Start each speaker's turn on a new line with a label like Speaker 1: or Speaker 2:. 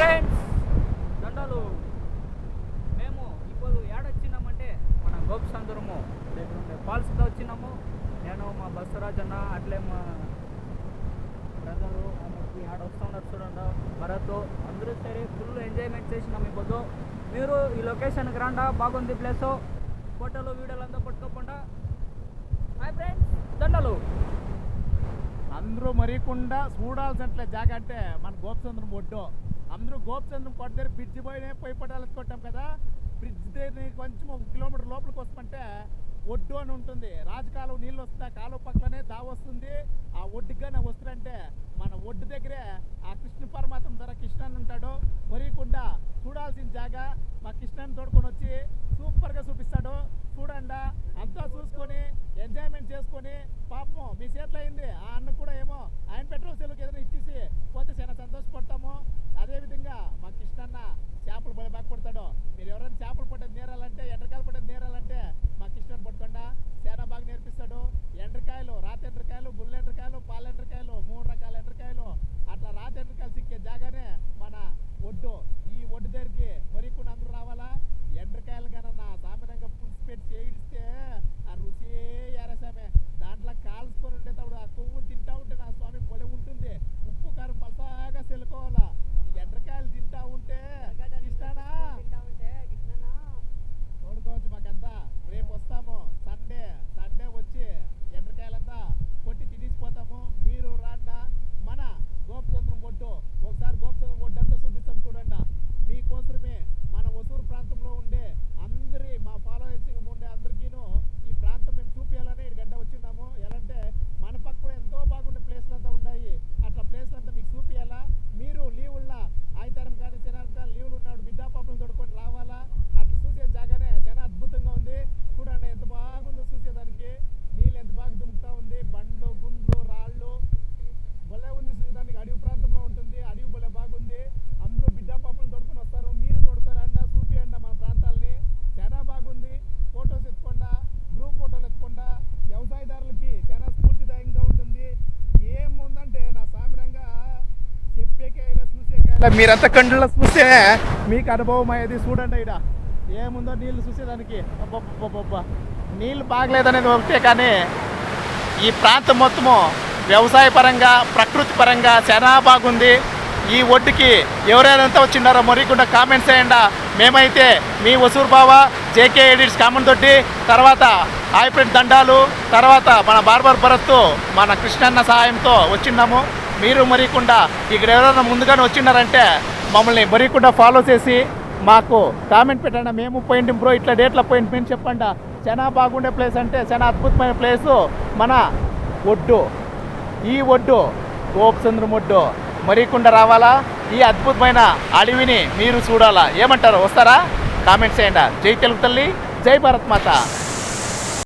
Speaker 1: Friends దండాలు. మేము ఇప్పుడు ఏడొచ్చినామంటే మన గోపిసందరము దగ్గర ఉండే ఫాల్స్తో వచ్చినాము. నేను మా బస్సరాజ్ అన్న అట్లే మా బ్రదరు ఆమెకి ఆడ వస్తున్నారు చూడండి. భరత్ అందరూ సరే ఫుల్ ఎంజాయ్మెంట్ చేసినాం ఇప్పుడు. మీరు ఈ లొకేషన్కి రండా బాగుంది ప్లేస్ ఫోటోలు వీడియోలు అంతా పట్టుకోకుండా. హాయ్ ఫ్రెండ్స్ దండలు.
Speaker 2: అందరూ మరీకుండా చూడాల్సినట్లే జాగ అంటే మన గోపచంద్రం ఒడ్డు. అందరూ గోపచంద్రం కొట్ట దగ్గర బ్రిడ్జ్ పోయి పోయి పట్టాలు కొట్టాం కదా. బ్రిడ్జ్ దగ్గర కొంచెం ఒక కిలోమీటర్ లోపలికి వస్తుంటే ఒడ్డు అని ఉంటుంది. రాజకాలువ నీళ్ళు వస్తున్నాయి కాలువ పక్కనే దావ వస్తుంది. ఆ ఒడ్డుగానే వస్తుందంటే మన ఒడ్డు దగ్గరే ఆ కృష్ణ పరమాత్మ ధర కృష్ణ ఉంటాడు. మరీకుండా చూడాల్సిన జాగా మా కృష్ణని తోడుకొని వచ్చి సూపర్గా చూపిస్తాడు. చూడండి అంతా చూసుకొని ఎంజాయ్మెంట్ చేసుకొని పాపం మీ చేతిలో అయింది. ఆ అన్న కూడా ఏమో మీరంతా కండ్ల చూస్తే మీకు అనుభవం అయ్యేది చూడండి ఇక్కడ ఏముందో నీళ్ళు చూసేదానికి. అబ్బబ్బబ్బబ్బా నీళ్ళు బాగలేదనేది ఒకటే కానీ ఈ ప్రాంతం మొత్తము వ్యవసాయ పరంగా ప్రకృతి పరంగా చాలా బాగుంది. ఈ ఒడ్డుకి ఎవరైనా వచ్చిండారో మరికుండా కామెంట్స్ చేయండి. మేమైతే మీ వసూరు బావ జేకే ఎడిట్స్ కామన్ తోటి తర్వాత హైబ్రిడ్ దండాలు తర్వాత మన బార్బర్ భరత్ మన కృష్ణన్న సహాయంతో వచ్చిన్నాము మీరు మరీకుండా ఇక్కడ ఎవరైనా ముందుగానే వచ్చిండారంటే మమ్మల్ని మరీకుండా ఫాలో చేసి మాకు కామెంట్ పెట్టండి. మేము పోయింటి బ్రో ఇట్లా డేట్లో పోయింటి మేము చెప్పండి. చాలా బాగుండే ప్లేస్ అంటే చాలా అద్భుతమైన ప్లేసు మన ఒడ్డు. ఈ ఒడ్డు గోపచంద్రం ఒడ్డు. మరీకుండా రావాలా? ఈ అద్భుతమైన అడవిని మీరు చూడాలా. ఏమంటారు? వస్తారా? కామెంట్ చేయండి. జై తెలుగు తల్లి జై భారత్ మాత.